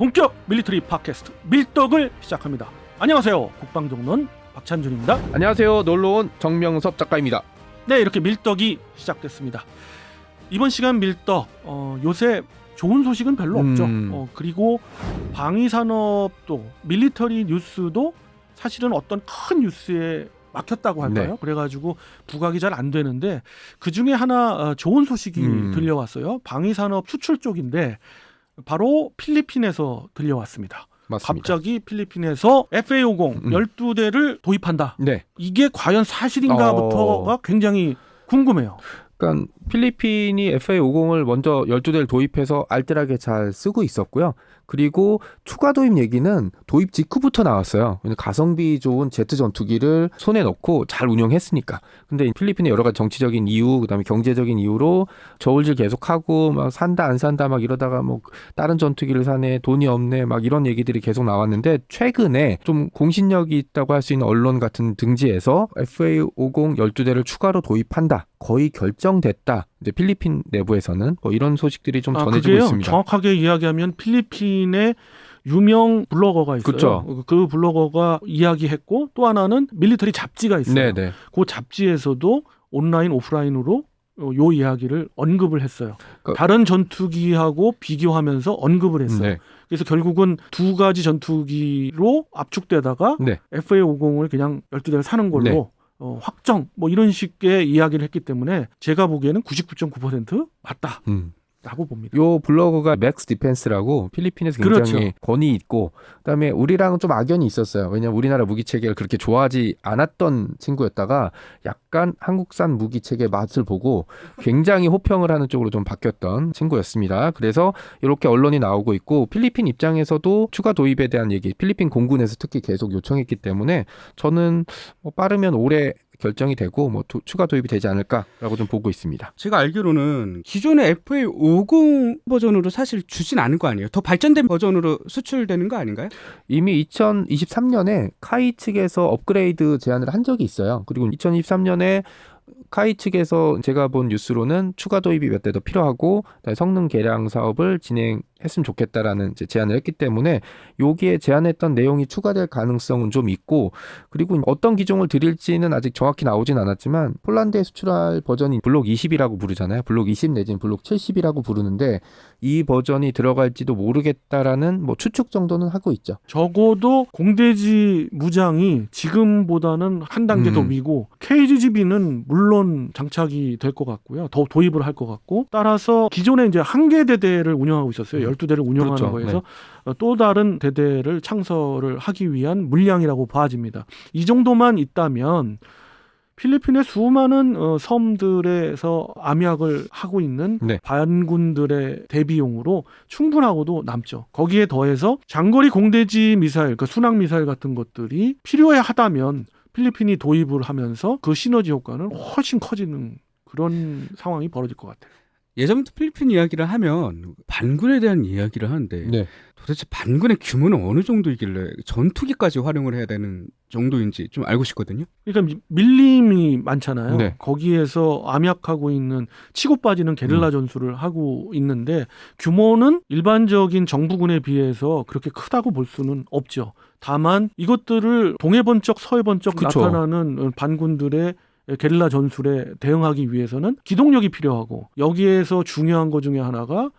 본격 밀리터리 팟캐스트 밀떡을 시작합니다. 안녕하세요. 국방정론 박찬준입니다. 안녕하세요. 놀러온 정명섭 작가입니다. 네, 이렇게 밀떡이 시작됐습니다. 이번 시간 밀떡 어, 요새 좋은 소식은 별로 없죠. 음. 어, 그리고 방위 산업도 밀리터리 뉴스도 사실은 어떤 큰 뉴스에 막혔다고 할까요? 네. 그래가지고 부각이 잘 안 되는데 그 중에 하나 어, 좋은 소식이 음. 들려왔어요. 방위 산업 수출 쪽인데 바로 필리핀에서 들려왔습니다. 맞습니다. 갑자기 필리핀에서 FA50 음. 12대를 도입한다. 네. 이게 과연 사실인가부터가 어. 굉장히 궁금해요. 그러니까 필리핀이 FA50을 먼저 12대를 도입해서 알뜰하게 잘 쓰고 있었고요. 그리고 추가 도입 얘기는 도입 직후부터 나왔어요. 왜냐면 가성비 좋은 제트 전투기를 손에 넣고 잘 운영했으니까. 근데 필리핀의 여러 가지 정치적인 이유, 그다음에 경제적인 이유로 저울질 계속하고 막 산다 안 산다 막 이러다가 뭐 다른 전투기를 사네, 돈이 없네 막 이런 얘기들이 계속 나왔는데 최근에 좀 공신력이 있다고 할 수 있는 언론 같은 등지에서 FA50 12대를 추가로 도입한다. 거의 결정됐다. 이제 필리핀 내부에서는 뭐 이런 소식들이 좀 아, 전해지고 그게요. 있습니다. 정확하게 이야기하면 필리핀의 유명 블로거가 있어요. 그쵸. 그 블로거가 이야기했고 또 하나는 밀리터리 잡지가 있어요. 네네. 그 잡지에서도 온라인 오프라인으로 어, 요 이야기를 언급을 했어요. 그- 다른 전투기하고 비교하면서 언급을 했어요. 네. 그래서 결국은 두 가지 전투기로 압축되다가 네. FA50을 그냥 12대를 사는 걸로 네. 어, 확정 뭐 이런 식의 이야기를 했기 때문에 제가 보기에는 99.9% 맞다 라고 음. 봅니다. 요 블로거가 맥스 디펜스라고 필리핀에서 굉장히 그렇죠. 권위 있고 그다음에 우리랑은 좀 악연이 있었어요. 왜냐면 우리나라 무기 체계를 그렇게 좋아하지 않았던 친구였다가 약간 한국산 무기 체계 맛을 보고 굉장히 호평을 하는 쪽으로 좀 바뀌었던 친구였습니다. 그래서 이렇게 언론이 나오고 있고 필리핀 입장에서도 추가 도입에 대한 얘기, 필리핀 공군에서 특히 계속 요청했기 때문에 저는 뭐 빠르면 올해 결정이 되고 뭐 도- 추가 도입이 되지 않을까라고 좀 보고 있습니다. 제가 알기로는 기존의 FA50 버전으로 사실 주진 않은 거 아니에요? 더 발전된 버전으로 수출되는 거 아닌가요? 이미 2023년에 카이 측에서 업그레이드 제안을 한 적이 있어요. 그리고 2023년에 카이 측에서 제가 본 뉴스로는 추가 도입이 몇 대 더 필요하고 성능 개량 사업을 진행 했으면 좋겠다라는 제안을 했기 때문에 여기에 제안했던 내용이 추가될 가능성은 좀 있고 그리고 어떤 기종을 드릴지는 아직 정확히 나오진 않았지만 폴란드에 수출할 버전이 블록 20이라고 부르잖아요. 블록 20 내지는 블록 70이라고 부르는데 이 버전이 들어갈지도 모르겠다라는 뭐 추측 정도는 하고 있죠. 적어도 공대지 무장이 지금보다는 한 단계 더 음. 위고 KGB는 물론 장착이 될 것 같고요. 더 도입을 할 것 같고 따라서 기존에 이제 한 개 대대를 운영하고 있었어요. 음. 12대를 운영하는 그렇죠. 거에서 어, 또 다른 대대를 창설을 하기 위한 물량이라고 봐집니다. 이 정도만 있다면 필리핀의 수많은 어, 섬들에서 암약을 하고 있는 네. 반군들의 대비용으로 충분하고도 남죠. 거기에 더해서 장거리 공대지 미사일, 그 순항 미사일 같은 것들이 필요해 하다면 필리핀이 도입을 하면서 그 시너지 효과는 훨씬 커지는 그런 상황이 벌어질 것 같아요. 예전부터 필리핀 이야기를 하면 반군에 대한 이야기를 하는데 네. 도대체 반군의 규모는 어느 정도이길래 전투기까지 활용을 해야 되는 정도인지 좀 알고 싶거든요. 그러니까 미- 밀림이 많잖아요. 네. 거기에서 암약하고 있는 치고 빠지는 게릴라 음. 전술을 하고 있는데 규모는 일반적인 정부군에 비해서 그렇게 크다고 볼 수는 없죠. 다만 이것들을 동해 번쩍 서해 번쩍. 나타나는 반군들의 게릴라 전술에 대응하기 위해서는 기동력이 필요하고 여기에서 중요한 것 중에 하나가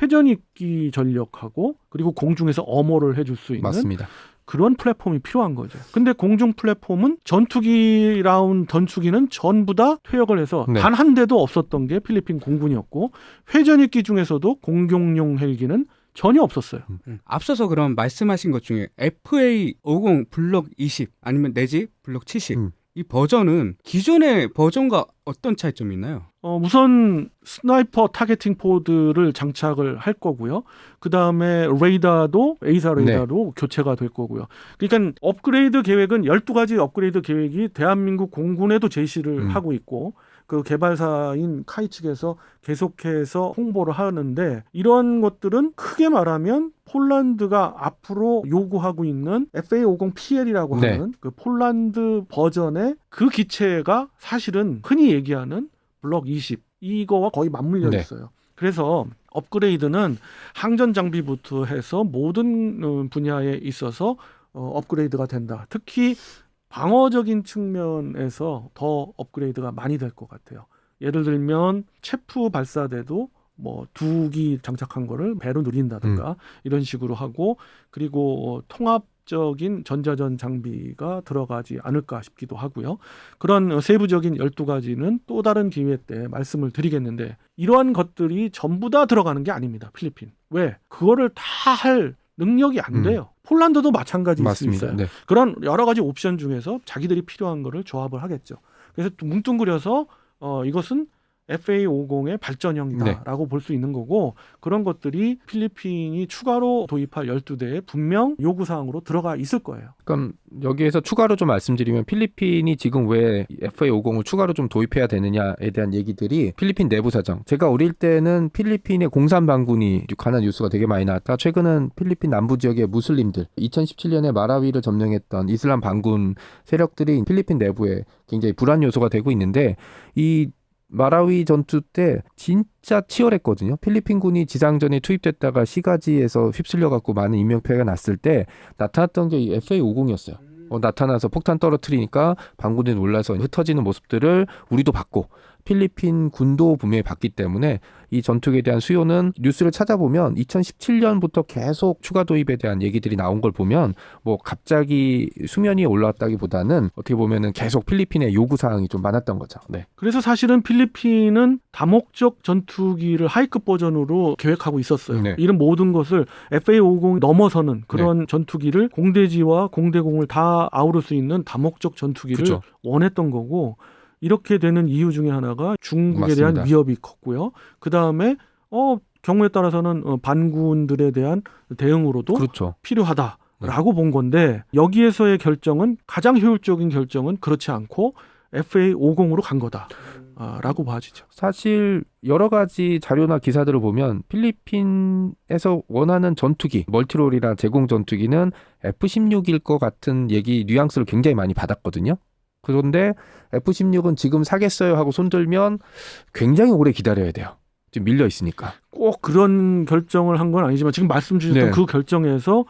회전익기 전력하고 그리고 공중에서 엄호를 해줄 수 있는 맞습니다. 그런 플랫폼이 필요한 거죠. 근데 공중 플랫폼은 전투기 라운 전투기는 전부 다 퇴역을 해서 네. 단한 대도 없었던 게 필리핀 공군이었고 회전익기 중에서도 공격용 헬기는 전혀 없었어요. 음. 앞서서 그럼 말씀하신 것 중에 FA50 블록 20 아니면 내지 블록 70 음. 이 버전은 기존의 버전과 어떤 차이점이 있나요? 어, 우선 스나이퍼 타겟팅 포드를 장착을 할 거고요. 그 다음에 레이더도 A사 네. 레이더로 교체가 될 거고요. 그러니까 업그레이드 계획은 12가지 업그레이드 계획이 대한민국 공군에도 제시를 음. 하고 있고 그 개발사인 카이 측에서 계속해서 홍보를 하는데 이런 것들은 크게 말하면 폴란드가 앞으로 요구하고 있는 FA50PL이라고 네. 하는 그 폴란드 버전의 그 기체가 사실은 흔히 얘기하는 블럭 20 이거와 거의 맞물려 네. 있어요. 그래서 업그레이드는 항전 장비부터 해서 모든 어, 분야에 있어서 어, 업그레이드가 된다. 특히 방어적인 측면에서 더 업그레이드가 많이 될 것 같아요. 예를 들면 체프 발사대도 뭐 두기 장착한 거를 배로 누린다든가 이런 식으로 하고 그리고 어, 통합 적인 전자전 장비가 들어가지 않을까 싶기도 하고요. 그런 어, 세부적인 12가지는 또 다른 기회 때 말씀을 드리겠는데 이러한 것들이 전부 다 들어가는 게 아닙니다. 필리핀. 왜? 그거를 다 할 능력이 안 음. 돼요. 폴란드도 마찬가지일 수 맞습니다. 있어요. 네. 그런 여러 가지 옵션 중에서 자기들이 필요한 거를 조합을 하겠죠. 그래서 뭉뚱그려서 어, 이것은 FA50의 발전형이다라고 볼수 있는 거고 그런 것들이 필리핀이 추가로 도입할 12대에 분명 요구 사항으로 들어가 있을 거예요. 그럼 여기에서 추가로 좀 말씀드리면 필리핀이 지금 왜 FA50을 추가로 좀 도입해야 되느냐에 대한 얘기들이 필리핀 내부 사정. 제가 어릴 때는 필리핀의 공산 반군이 관한 뉴스가 되게 많이 나왔다. 최근은 필리핀 남부 지역의 무슬림들 2017년에 마라위를 점령했던 이슬람 반군 세력들이 필리핀 내부에 굉장히 불안 요소가 되고 있는데 이 마라위 전투 때 진짜 치열했거든요. 필리핀군이 지상전에 투입됐다가 시가지에서 휩쓸려 갖고 많은 인명 피해가 났을 때 나타났던 게이 FA50이었어요. 어, 나타나서 폭탄 떨어뜨리니까 반군들이 놀라서 흩어지는 모습들을 우리도 봤고 필리핀 군도 분명히 봤기 때문에 이 전투기에 대한 수요는 뉴스를 찾아보면 2017년부터 계속 추가 도입에 대한 얘기들이 나온 걸 보면 뭐 갑자기 수면이 올라왔다기보다는 어떻게 보면은 계속 필리핀의 요구 사항이 좀 많았던 거죠. 네. 그래서 사실은 필리핀은 다목적 전투기를 하이급 버전으로 계획하고 있었어요. 네. 이런 모든 것을 FA50 넘어서는 그런 전투기를 공대지와 공대공을 다 아우를 수 있는 다목적 전투기를 그렇죠. 원했던 거고 이렇게 되는 이유 중에 하나가 중국에 대한 맞습니다. 위협이 컸고요. 그 다음에 어 경우에 따라서는 어, 반군들에 대한 대응으로도 그렇죠. 필요하다 라고 본 건데 여기에서의 결정은 가장 효율적인 결정은 그렇지 않고 FA50으로 간 거다라고 봐지죠. 사실 여러 가지 자료나 기사들을 보면 필리핀에서 원하는 전투기, 멀티롤이나 제공 전투기는 F-16일 것 같은 얘기 뉘앙스를 굉장히 많이 받았거든요. 그런데 F-16은 지금 사겠어요 하고 손들면 굉장히 오래 기다려야 돼요. 지금 밀려 있으니까. 꼭 그런 결정을 한 건 아니지만 지금 말씀 주셨던 네. 그 결정에서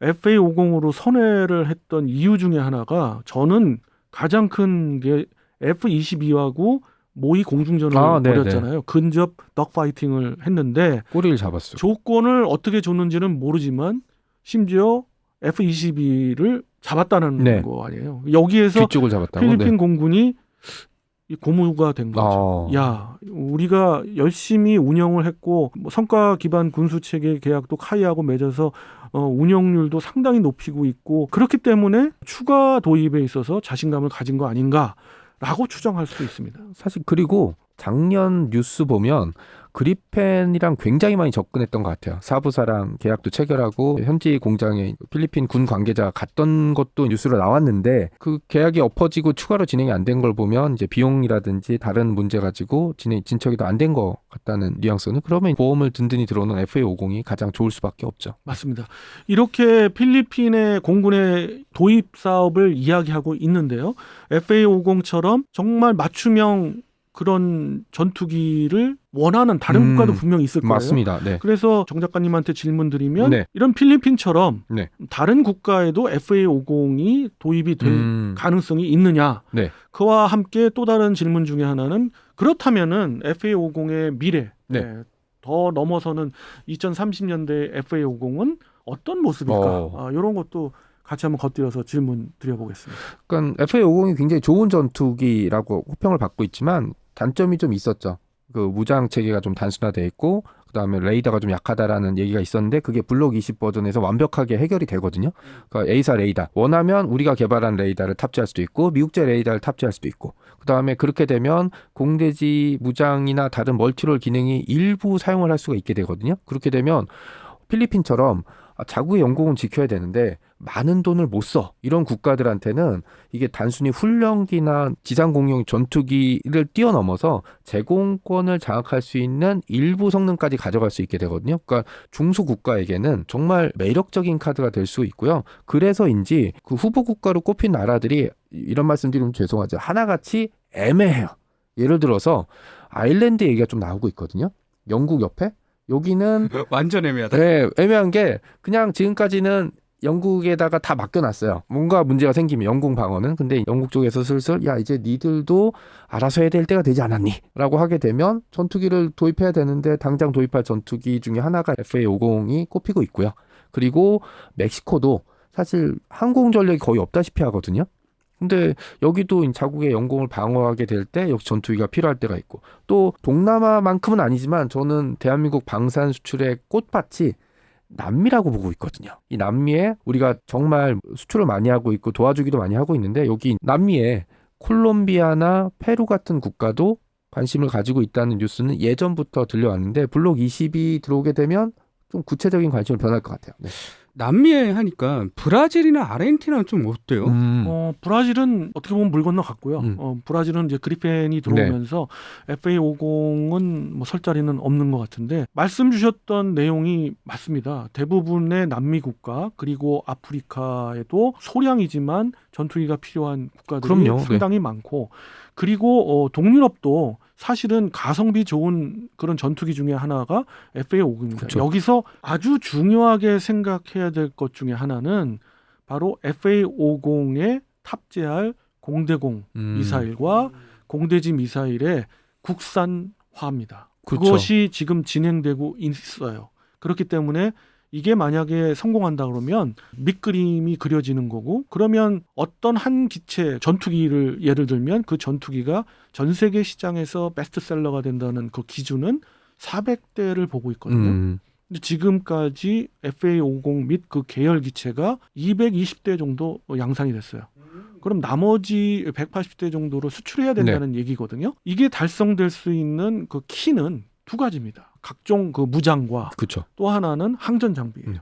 FA50으로 선회를 했던 이유 중에 하나가 저는 가장 큰 게 F22하고 모의 공중전을 아, 네, 벌였잖아요. 근접 덕 파이팅을 했는데 꼬리를 잡았어. 조건을 어떻게 줬는지는 모르지만 심지어 F22를 잡았다는 네. 거 아니에요. 여기에서 뒤쪽을 잡았다고. 필리핀 네. 공군이 이 고무가 된 거죠. 어. 야, 우리가 열심히 운영을 했고 뭐 성과 기반 군수 체계 계약도 카이하고 맺어서 어, 운영률도 상당히 높이고 있고 그렇기 때문에 추가 도입에 있어서 자신감을 가진 거 아닌가 라고 추정할 수도 있습니다. 사실 그리고 작년 뉴스 보면 그리펜이랑 굉장히 많이 접근했던 것 같아요. 사부사랑 계약도 체결하고 현지 공장에 필리핀 군 관계자가 갔던 것도 뉴스로 나왔는데 그 계약이 엎어지고 추가로 진행이 안 된 걸 보면 이제 비용이라든지 다른 문제 가지고 진행 진척이 더 안 된 것 같다는 뉘앙스는 그러면 보험을 든든히 들어오는 FA50이 가장 좋을 수밖에 없죠. 맞습니다. 이렇게 필리핀의 공군의 도입 사업을 이야기하고 있는데요. FA50처럼 정말 맞춤형 그런 전투기를 원하는 다른 음, 국가도 분명히 있을 거예요. 맞습니다. 네. 그래서 정 작가님한테 질문 드리면 네. 이런 필리핀처럼 네. 다른 국가에도 FA50이 도입이 될 음, 가능성이 있느냐? 네. 그와 함께 또 다른 질문 중에 하나는 그렇다면은 FA50의 미래 네. 네, 더 넘어서는 2030년대 FA50은 어떤 모습일까? 어. 아, 이런 것도 같이 한번 겉들여서 질문 드려보겠습니다. 그러니까 FA50이 굉장히 좋은 전투기라고 호평을 받고 있지만 단점이 좀 있었죠. 그 무장 체계가 좀 단순화돼 있고 그다음에 레이더가 좀 약하다라는 얘기가 있었는데 그게 블록 20 버전에서 완벽하게 해결이 되거든요. 그러니까 A사 레이더 원하면 우리가 개발한 레이더를 탑재할 수도 있고 미국제 레이더를 탑재할 수도 있고 그다음에 그렇게 되면 공대지 무장이나 다른 멀티롤 기능이 일부 사용을 할 수가 있게 되거든요. 그렇게 되면 필리핀처럼 아, 자국의 영공은 지켜야 되는데 많은 돈을 못 써. 이런 국가들한테는 이게 단순히 훈련기나 지상 공용 전투기를 뛰어넘어서 제공권을 장악할 수 있는 일부 성능까지 가져갈 수 있게 되거든요. 그러니까 중소 국가에게는 정말 매력적인 카드가 될 수 있고요. 그래서인지 그 후보 국가로 꼽힌 나라들이 이런 말씀드리면 죄송하죠. 하나같이 애매해요. 예를 들어서 아일랜드 얘기가 좀 나오고 있거든요. 영국 옆에 여기는 완전 애매하다. 네, 애매한 게 그냥 지금까지는 영국에다가 다 맡겨놨어요. 뭔가 문제가 생기면 영국 방어는 근데 영국 쪽에서 슬슬 야 이제 니들도 알아서 해야 될 때가 되지 않았니?라고 하게 되면 전투기를 도입해야 되는데 당장 도입할 전투기 중에 하나가 FA50이 꼽히고 있고요. 그리고 멕시코도 사실 항공 전력이 거의 없다시피 하거든요. 근데 여기도 자국의 영공을 방어하게 될 때 역시 전투기가 필요할 때가 있고 또 동남아만큼은 아니지만 저는 대한민국 방산 수출의 꽃밭이 남미라고 보고 있거든요. 이 남미에 우리가 정말 수출을 많이 하고 있고 도와주기도 많이 하고 있는데 여기 남미에 콜롬비아나 페루 같은 국가도 관심을 가지고 있다는 뉴스는 예전부터 들려왔는데 블록 20이 들어오게 되면 좀 구체적인 관심을 변할 것 같아요. 네. 남미에 하니까 브라질이나 아르헨티나는 좀 어때요? 음. 어, 브라질은 어떻게 보면 물 건너 갔고요. 음. 어, 브라질은 이제 그리펜이 들어오면서 FA50은 뭐 설 자리는 없는 것 같은데 말씀 주셨던 내용이 맞습니다. 대부분의 남미 국가 그리고 아프리카에도 소량이지만 전투기가 필요한 국가들이 그럼요. 네. 상당히 많고 그리고 어, 동유럽도 사실은 가성비 좋은 그런 전투기 중에 하나가 FA50입니다. 그쵸. 여기서 아주 중요하게 생각해야 될 것 중에 하나는 바로 FA50에 탑재할 공대공 음. 미사일과 공대지 미사일의 국산화입니다. 그쵸. 그것이 지금 진행되고 있어요. 그렇기 때문에 이게 만약에 성공한다 그러면 밑그림이 그려지는 거고 그러면 어떤 한 기체 전투기를 예를 들면 그 전투기가 전 세계 시장에서 베스트셀러가 된다는 그 기준은 400대를 보고 있거든요. 음. 근데 지금까지 FA50 및 그 계열 기체가 220대 정도 양산이 됐어요. 그럼 나머지 180대 정도로 수출해야 된다는 얘기거든요. 이게 달성될 수 있는 그 키는 두 가지입니다. 각종 그 무장과 그렇죠. 또 하나는 항전 장비예요. 음.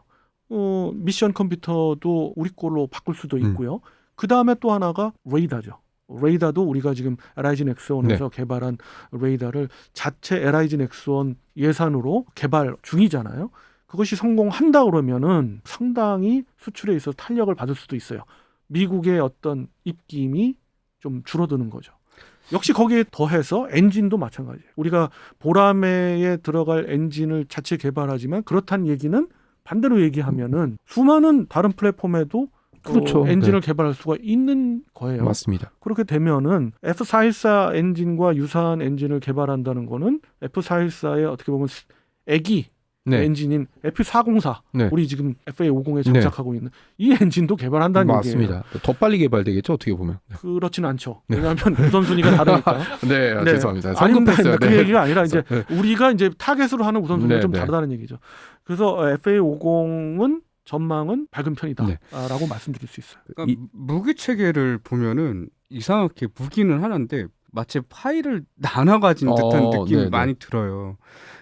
어, 미션 컴퓨터도 우리 걸로 바꿀 수도 음. 있고요. 그 다음에 또 하나가 레이더죠. 레이더도 우리가 지금 에라이즌 X1에서 네. 개발한 레이더를 자체 에라이즌 X1 예산으로 개발 중이잖아요. 그것이 성공한다 그러면은 상당히 수출에 있어 탄력을 받을 수도 있어요. 미국의 어떤 입김이 좀 줄어드는 거죠. 역시 거기에 더해서 엔진도 마찬가지예요. 우리가 보라매에 들어갈 엔진을 자체 개발하지만 그렇다는 얘기는 반대로 얘기하면은 수많은 다른 플랫폼에도 그렇죠. 어, 엔진을 개발할 수가 있는 거예요. 맞습니다. 그렇게 되면은 F414 엔진과 유사한 엔진을 개발한다는 거는 F414의 어떻게 보면 스- 애기 네. 엔진인 F404 네. 우리 지금 FA50에 네. 정착하고 있는 이 엔진도 개발한다는 얘기예요. 맞습니다. 더 빨리 개발되겠죠 어떻게 보면. 그렇지는 않죠. 왜냐하면 우선순위가 다르니까. 네, 네. 죄송합니다. 성급했어요. 그 네. 얘기가 아니라 이제 네. 우리가 이제 타겟으로 하는 우선순위가 네, 좀 네. 다르다는 얘기죠. 그래서 FA50은 전망은 밝은 네. 편이다라고 말씀드릴 수 있어요. 그러니까 이- 무기 체계를 보면은 이상하게 무기는 하나인데 마치 파일을 나눠 가진 듯한 어, 느낌이 네네. 많이 들어요.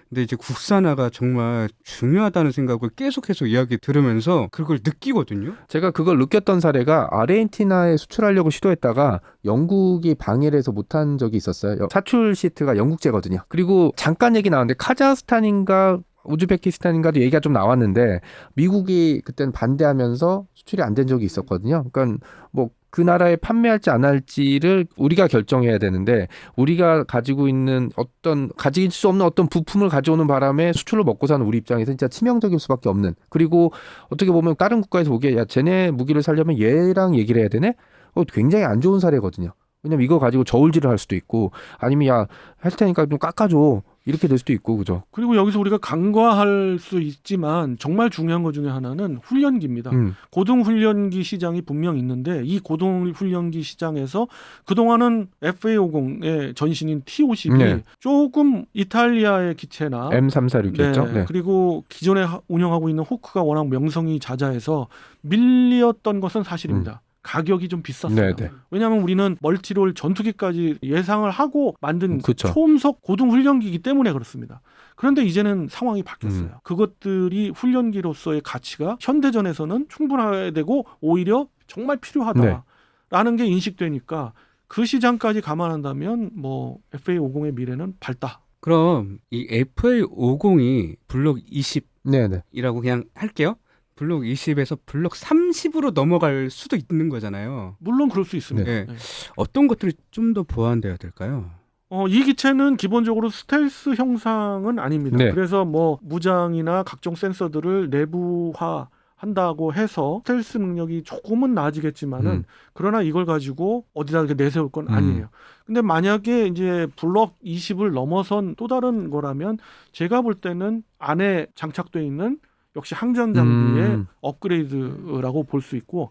근데 이제 국산화가 정말 중요하다는 생각을 계속해서 이야기 들으면서 그걸 느끼거든요. 제가 그걸 느꼈던 사례가 아르헨티나에 수출하려고 시도했다가 영국이 방해를 해서 못한 적이 있었어요. 사출 시트가 영국제거든요. 그리고 잠깐 얘기 나왔는데 카자흐스탄인가 우즈베키스탄인가도 얘기가 좀 나왔는데 미국이 그때는 반대하면서 수출이 안 된 적이 있었거든요. 그러니까 뭐 그 나라에 판매할지 안 할지를 우리가 결정해야 되는데 우리가 가지고 있는 어떤 가질 수 없는 어떤 부품을 가져오는 바람에 수출로 먹고 사는 우리 입장에서 진짜 치명적일 수밖에 없는 그리고 어떻게 보면 다른 국가에서 보기에 야 쟤네 무기를 살려면 얘랑 얘기를 해야 되네? 어, 굉장히 안 좋은 사례거든요. 왜냐면 이거 가지고 저울질을 할 수도 있고 아니면 야 할 테니까 좀 깎아줘 이렇게 될 수도 있고 그죠? 그리고 여기서 우리가 간과할 수 있지만 정말 중요한 것 중에 하나는 훈련기입니다. 음, 고등 훈련기 시장이 분명 있는데 이 고등 훈련기 시장에서 그동안은 FA50의 전신인 T50이 네. 조금 이탈리아의 기체나 M346이었죠. 네. 그리고 기존에 하- 운영하고 있는 호크가 워낙 명성이 자자해서 밀렸던 것은 사실입니다. 가격이 좀 비쌌어요. 네, 네. 왜냐하면 우리는 멀티롤 전투기까지 예상을 하고 만든 음, 그쵸. 초음속 고등 훈련기이기 때문에 그렇습니다. 그런데 이제는 상황이 바뀌었어요. 음. 그것들이 훈련기로서의 가치가 현대전에서는 충분해야 되고 오히려 정말 필요하다라는 게 인식되니까 그 시장까지 감안한다면 뭐 FA50의 미래는 밝다. 그럼 이 FA50이 블록 20이라고 네, 네. 그냥 할게요. 블록 20에서 블록 30으로 넘어갈 수도 있는 거잖아요. 물론 그럴 수 있습니다. 네. 네. 어떤 것들이 좀 더 보완돼야 될까요? 어, 이 기체는 기본적으로 스텔스 형상은 아닙니다. 네. 그래서 뭐 무장이나 각종 센서들을 내부화 한다고 해서 스텔스 능력이 조금은 나아지겠지만은 음. 그러나 이걸 가지고 어디다 이렇게 내세울 건 음. 아니에요. 근데 만약에 이제 블럭 20을 넘어선 또 다른 거라면 제가 볼 때는 안에 장착돼 있는 역시 항전 장비의 음. 업그레이드라고 볼 수 있고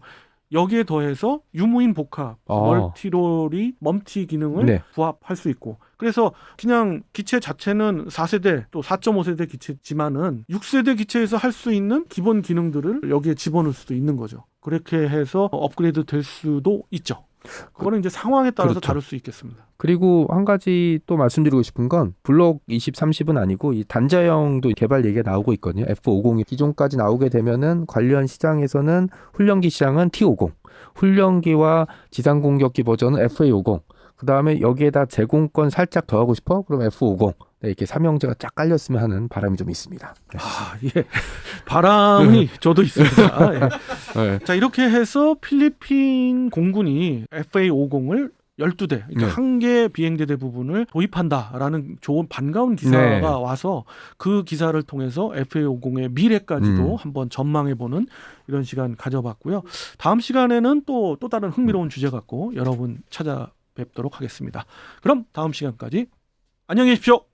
여기에 더해서 유무인 복합, 아. 멀티롤이 멈티 기능을 네. 부합할 수 있고 그래서 그냥 기체 자체는 4세대 또 4.5세대 기체지만은 6세대 기체에서 할 수 있는 기본 기능들을 여기에 집어넣을 수도 있는 거죠. 그렇게 해서 업그레이드 될 수도 있죠. 그거는 이제 상황에 따라서 그렇죠. 다를 수 있겠습니다. 그리고 한 가지 또 말씀드리고 싶은 건 블록 20, 30은 아니고 이 단자형도 개발 얘기가 나오고 있거든요. F50이 기존까지 나오게 되면은 관련 시장에서는 훈련기 시장은 T50, 훈련기와 지상 공격기 버전은 FA50. 그 다음에 여기에다 제공권 살짝 더 하고 싶어? 그럼 F50. 네, 이렇게 삼형제가 쫙 깔렸으면 하는 바람이 좀 있습니다. 네. 아, 예. 바람이 저도 있습니다. 예. 네. 자, 이렇게 해서 필리핀 공군이 FA50을 12대, 그러니까 네. 한개 비행대대 부분을 도입한다라는 좋은 반가운 기사가 네. 와서 그 기사를 통해서 FA50의 미래까지도 음. 한번 전망해보는 이런 시간 가져봤고요. 다음 시간에는 또, 또 다른 흥미로운 주제 갖고 여러분 찾아뵙도록 하겠습니다. 그럼 다음 시간까지 안녕히 계십시오.